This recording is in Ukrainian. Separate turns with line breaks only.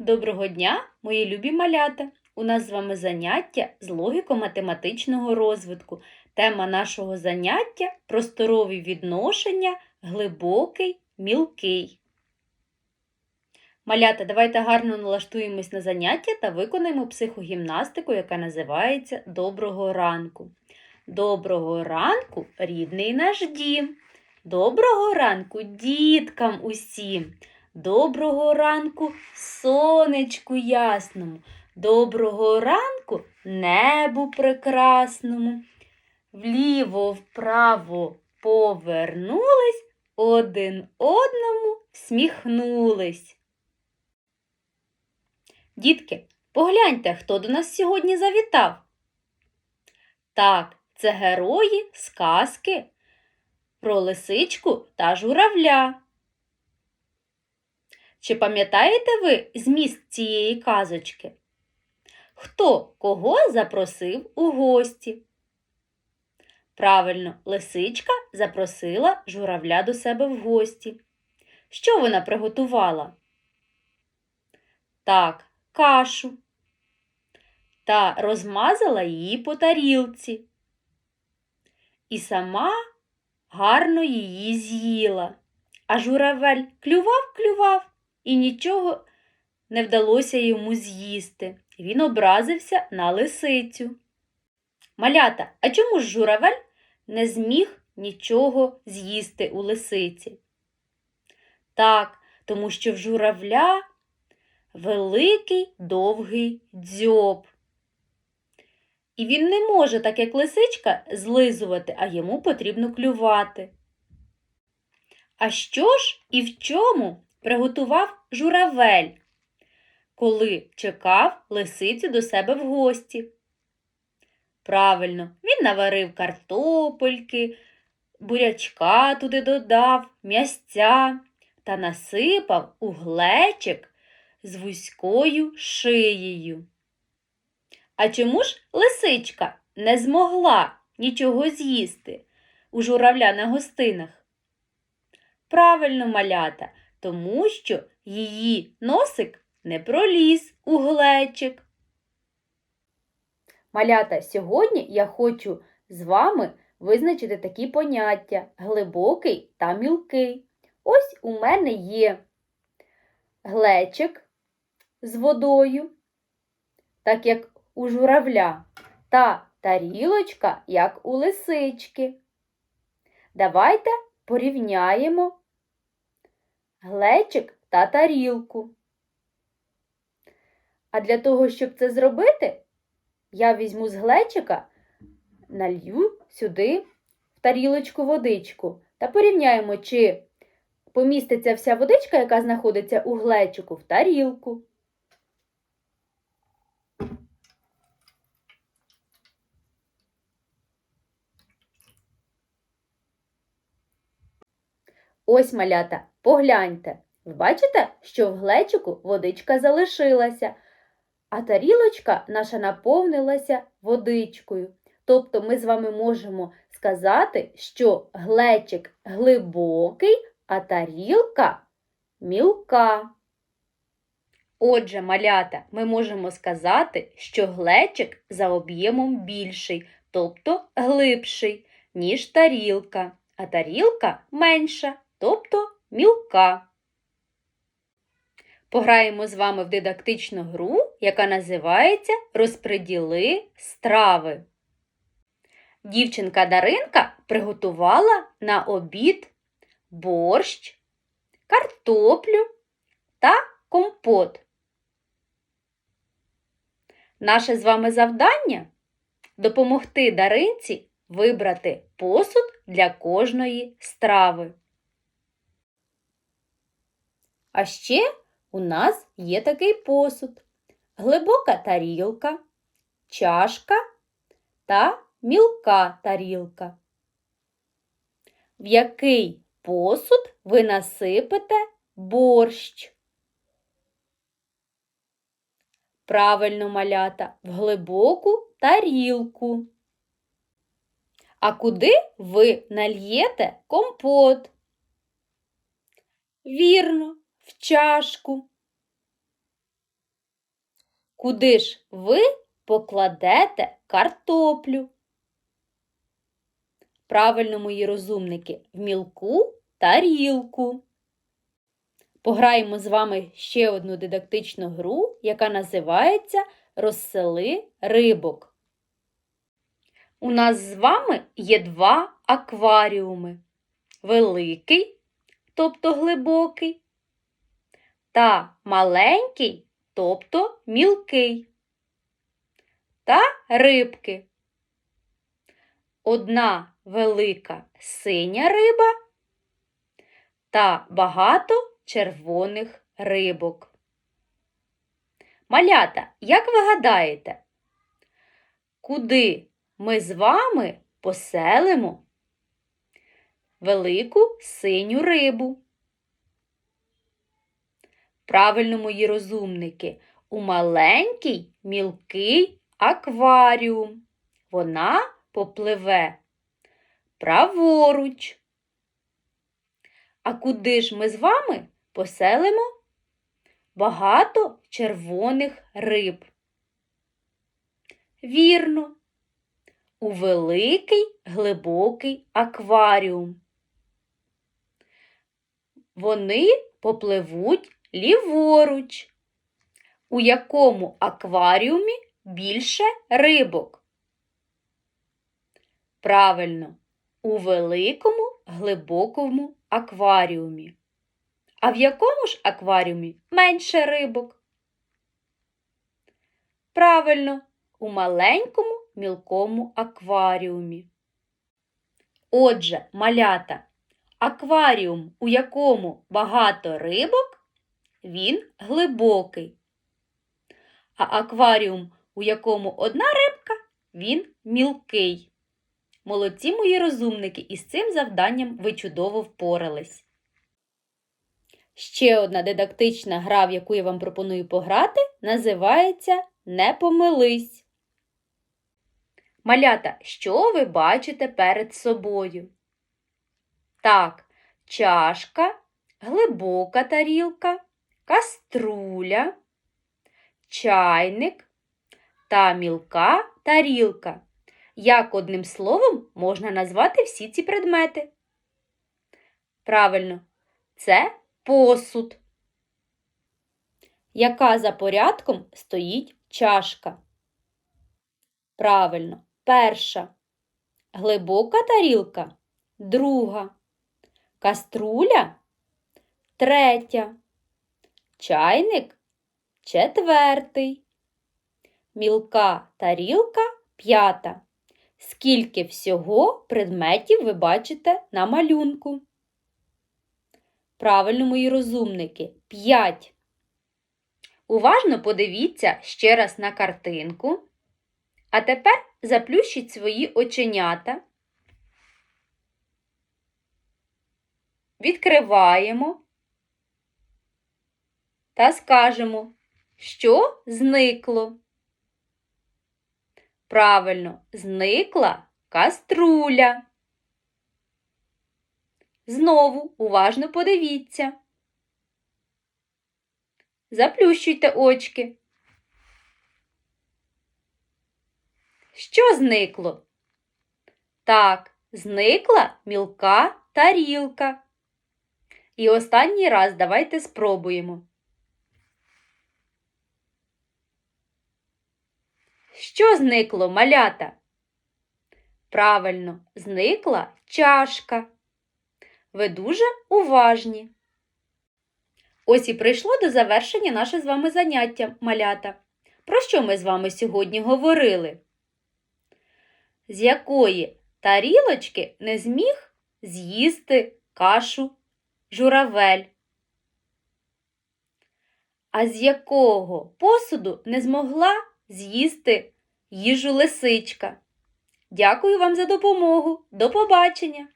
Доброго дня, мої любі малята! У нас з вами заняття з логіко-математичного розвитку. Тема нашого заняття просторові відношення, глибокий, мілкий. Малята, давайте гарно налаштуємось на заняття та виконаємо психогімнастику, яка називається Доброго ранку. Доброго ранку, рідний наш дім. Доброго ранку діткам усім. Доброго ранку сонечку ясному. Доброго ранку небу прекрасному. Вліво вправо повернулись, один одному всміхнулись. Дітки, погляньте, хто до нас сьогодні завітав. Так, це герої сказки про лисичку та журавля. Чи пам'ятаєте ви зміст цієї казочки? Хто кого запросив у гості? Правильно, лисичка запросила журавля до себе в гості. Що вона приготувала? Так, кашу. Та розмазала її по тарілці. І сама гарно її з'їла. А журавель клював, клював і нічого не вдалося йому з'їсти. Він образився на лисицю. Малята, а чому ж журавель не зміг нічого з'їсти у лисиці? Так, тому що в журавля великий довгий дзьоб. І він не може, так як лисичка, злизувати, а йому потрібно клювати. А що ж і в чому приготував журавель, коли чекав лисицю до себе в гості? Правильно, він наварив картопельки, бурячка туди додав, м'ясця та насипав у глечик з вузькою шиєю. А чому ж лисичка не змогла нічого з'їсти у журавля на гостинах? Правильно, малята, тому що її носик не проліз у глечик. Малята, сьогодні я хочу з вами визначити такі поняття глибокий та мілкий. Ось у мене є глечик з водою, так як у журавля, та тарілочка, як у лисички. Давайте порівняємо глечик та тарілку. А для того, щоб це зробити, я візьму з глечика, налью сюди в тарілочку водичку та порівняємо, чи поміститься вся водичка, яка знаходиться у глечику, в тарілку. Ось малята, погляньте. Ви бачите, що в глечику водичка залишилася, а тарілочка наша наповнилася водичкою. Тобто ми з вами можемо сказати, що глечик глибокий, а тарілка мілка. Отже, малята, ми можемо сказати, що глечик за об'ємом більший, тобто глибший, ніж тарілка, а тарілка менша, тобто мілка. Пограємо з вами в дидактичну гру, яка називається Розпреділи страви. Дівчинка Даринка приготувала на обід борщ, картоплю та компот. Наше з вами завдання допомогти Даринці вибрати посуд для кожної страви. А ще у нас є такий посуд, глибока тарілка, чашка та мілка тарілка. В який посуд ви насипете борщ? Правильно малята в глибоку тарілку. А куди ви нальєте компот? Вірно, в чашку. Куди ж ви покладете картоплю? Правильно, мої розумники, в мілку тарілку. Пограємо з вами ще одну дидактичну гру, яка називається Розсели рибок. У нас з вами є два акваріуми. Великий, тобто глибокий, та маленький, тобто мілкий. Та рибки. Одна велика синя риба та багато червоних рибок. Малята, як ви гадаєте, куди ми з вами поселимо велику синю рибу? Правильно, мої розумники, у маленький мілкий акваріум. Вона попливе праворуч. А куди ж ми з вами поселимо багато червоних риб? Вірно, у великий глибокий акваріум. Вони попливуть ліворуч. У якому акваріумі більше рибок? Правильно, у великому глибокому акваріумі. А в якому ж акваріумі менше рибок? Правильно, у маленькому мілкому акваріумі. Отже, малята, акваріум, у якому багато рибок, він глибокий. А акваріум, у якому одна рибка, він мілкий. Молодці мої розумники, і з цим завданням ви чудово впорались. Ще одна дидактична гра, в яку я вам пропоную пограти, називається Не помились. Малята, що ви бачите перед собою? Так, чашка, глибока тарілка, каструля, чайник та мілка тарілка. Як одним словом можна назвати всі ці предмети? Правильно, це посуд. Яка за порядком стоїть чашка? Правильно, перша. Глибока тарілка друга. Каструля третя. Чайник четвертий. Мілка тарілка п'ята. Скільки всього предметів ви бачите на малюнку? Правильно, мої розумники, 5. Уважно подивіться ще раз на картинку. А тепер заплющіть свої оченята. Відкриваємо та скажемо, що зникло. Правильно, зникла каструля. Знову уважно подивіться. Заплющуйте очки. Що зникло? Так, зникла мілка тарілка. І останній раз давайте спробуємо. Що зникло малята? Правильно, зникла чашка. Ви дуже уважні. Ось і прийшло до завершення наше з вами заняття, малята. Про що ми з вами сьогодні говорили? З якої тарілочки не зміг з'їсти кашу журавель? А з якого посуду не змогла з'їсти їжу лисичка? Дякую вам за допомогу. До побачення!